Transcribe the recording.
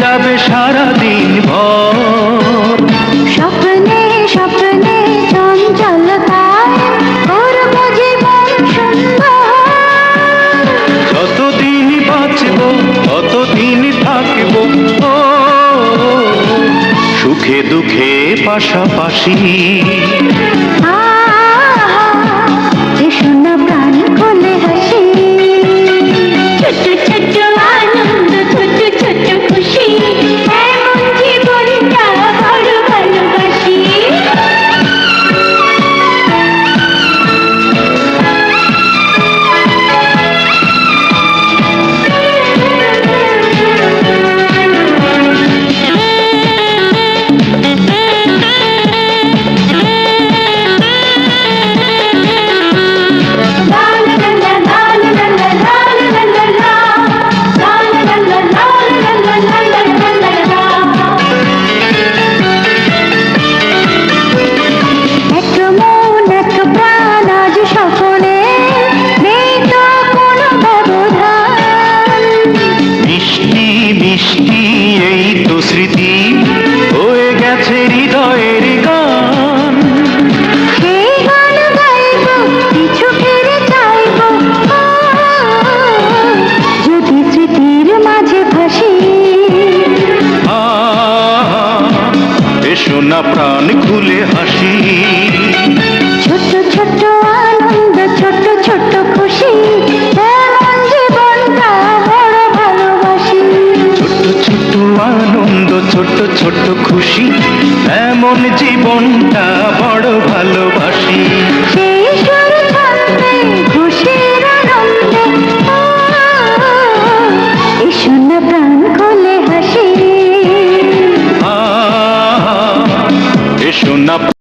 যাবে সারা দিন ভর। স্বপ্নে স্বপ্নে চঞ্চলতায় করব সুখে দুঃখে পাশাপাশি। প্রাণ খুলে হাসি। ছোট ছোট আনন্দ ছোট ছোট খুশি ছোট আনন্দ ছোট ছোট খুশি এমন জীবনটা বড় ভালোবাসি।